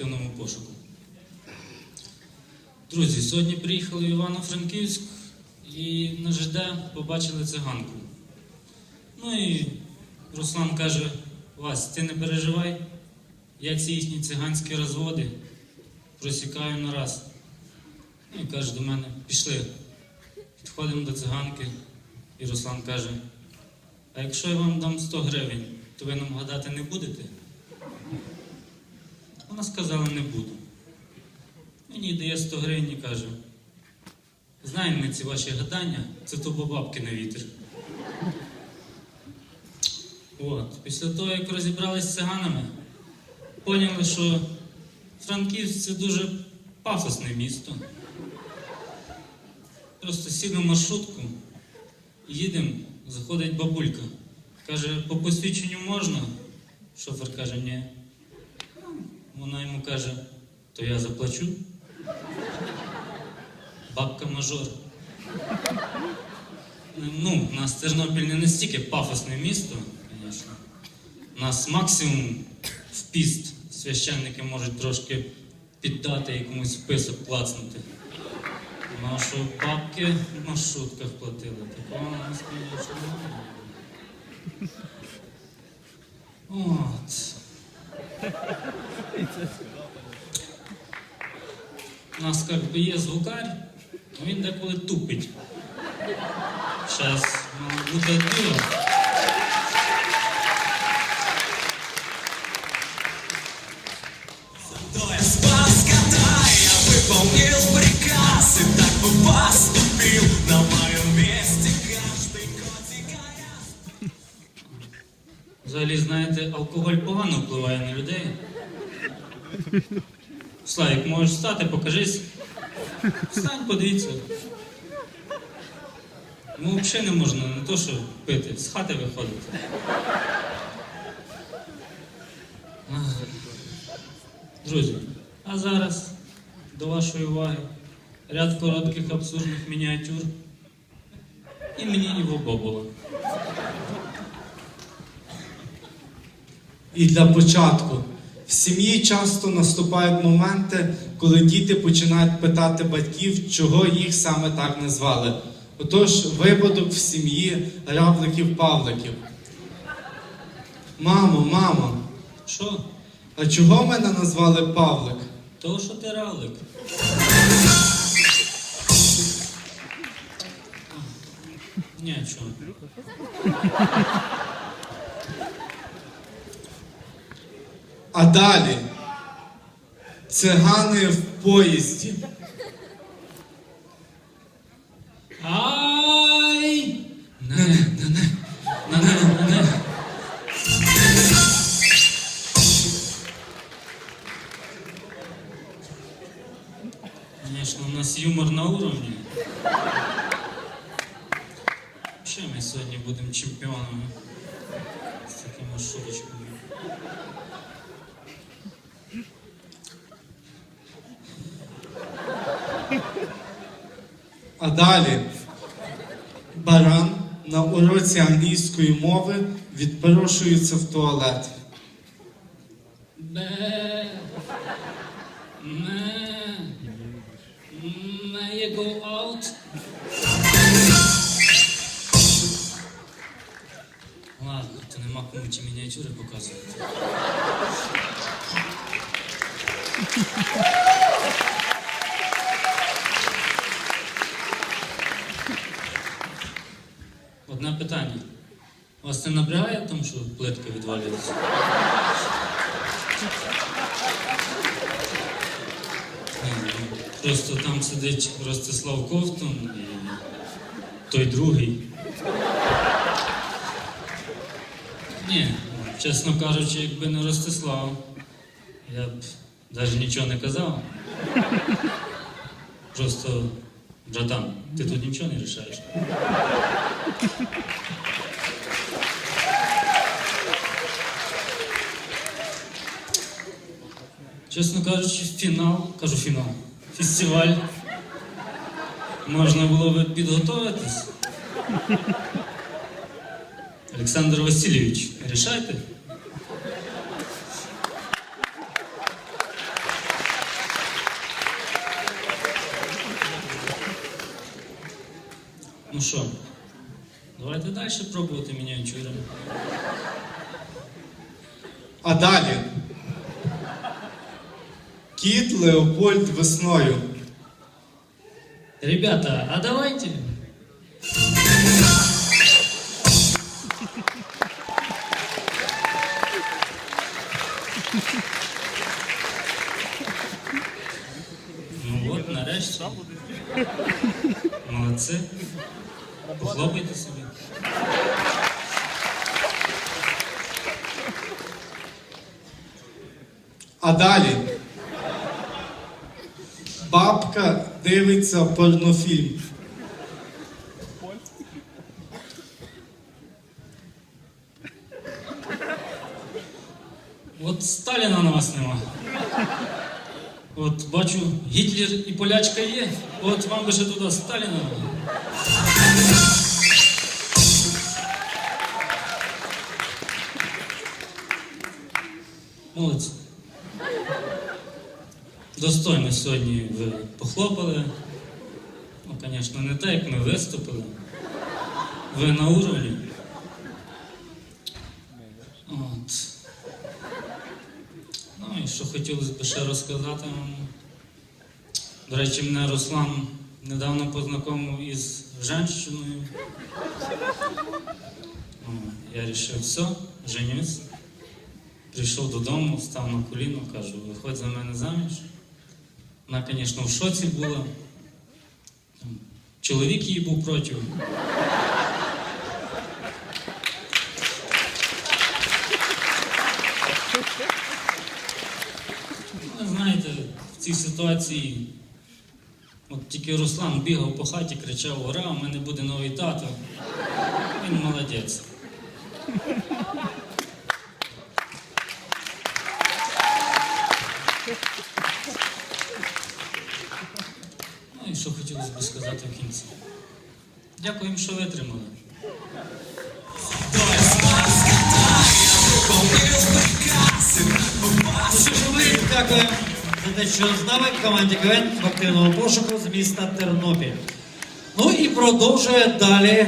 активному пошуку. Друзі, сьогодні приїхали в Івано-Франківськ і на ЖД побачили циганку. Ну і Руслан каже: Вась, ти не переживай, я ці їхні циганські розводи просікаю на раз. Ну і каже до мене, пішли. Підходимо до циганки, і Руслан каже: А якщо я вам дам 100 гривень, то ви нам гадати не будете? Вона сказала, не буду. Мені дає 100 гривень і каже: знаємо ми ці ваші гадання, це то бабки на вітер. От, після того, як розібрались з циганами, поняли, що Франківськ це дуже пафосне місто. Просто сіли в маршрутку, їдемо, заходить бабулька. Каже, по посвідченню можна? Шофер каже, ні. Вона йому каже, то я заплачу. Бабка мажор. Ну, у нас Тернопіль не настільки пафосне місто, звісно. У нас максимум в піст священники можуть трошки піддати якомусь список клацнути. Ну, що бабки в маршрутках платили, такого нас, звісно, немає. От. У нас як би є звукар, але він деколи тупить. Зараз мало бути диво. То я спас кота, я выполнил приказ И так бы поступил на моем месте каждый котик а я Взагалі, знаєте, алкоголь погано впливає на людей. Славік, можеш встати, покажись. Встань, подивіться. Ну, взагалі не можна, не то, що пити, з хати виходити. Друзі, а зараз до вашої уваги ряд коротких абсурдних мініатюр імені Іво Бобола. І для початку. В сім'ї часто наступають моменти, коли діти починають питати батьків, чого їх саме так назвали. Отож, випадок в сім'ї равликів-павликів. Мамо, мамо, Що? а чого мене назвали Павлик? Того, що ти равлик. Ні, А далі цигани в поїзді. Ай! Не, не, не, не, не, не, не. Звісно, у нас юмор на уровні. Ще ми сьогодні будемо чемпіонами з такими шуточками. А далі баран на уроці англійської мови відпрошується в туалет. Ладно, то нема кому ті мініатюри показувати. Одне питання. Вас не набрягає тому, що плитка відвалюється? Просто там сидить Ростислав Ковтун і той другий. Ні, чесно кажучи, якби не Ростислав, я б навіть нічого не казав. Просто, братан, ти тут нічого не рішаєш. Чесно кажучи, фінал, кажу фінал, фестиваль. Можна було би підготуватись. Олександр Васильович, рішайте. Ну що, давайте далі пробувати мініатюри. А далі. Кіт Леопольд весною. Ребята, а давайте. Ну от, нарешті. Молодці. Похлопайте собі. А далі. Бабка дивиться порнофільм. От Сталіна на вас нема. От бачу, Гітлер і полячка є. От вам би ще туди Сталіна. Молодці. Достойно сьогодні ви похлопали. Ну, звісно, не так, як ми виступили. Ви на уровні. От. Ну і що хотілося б ще розказати вам. До речі, мене Руслан недавно познайомив із жінкою. Я вирішив, все, женюсь. Прийшов додому, став на коліно, кажу, виходь за мене заміж. Вона, звісно, в шоці була. Чоловік її був проти. Ви знаєте, в цій ситуації от тільки Руслан бігав по хаті, кричав Ура, у мене буде новий тато. Він молодець. Дякуємо, що витримали. Дякую за те, що з нами команді КВН в пошуку з міста Тернопіль. Ну і продовжує далі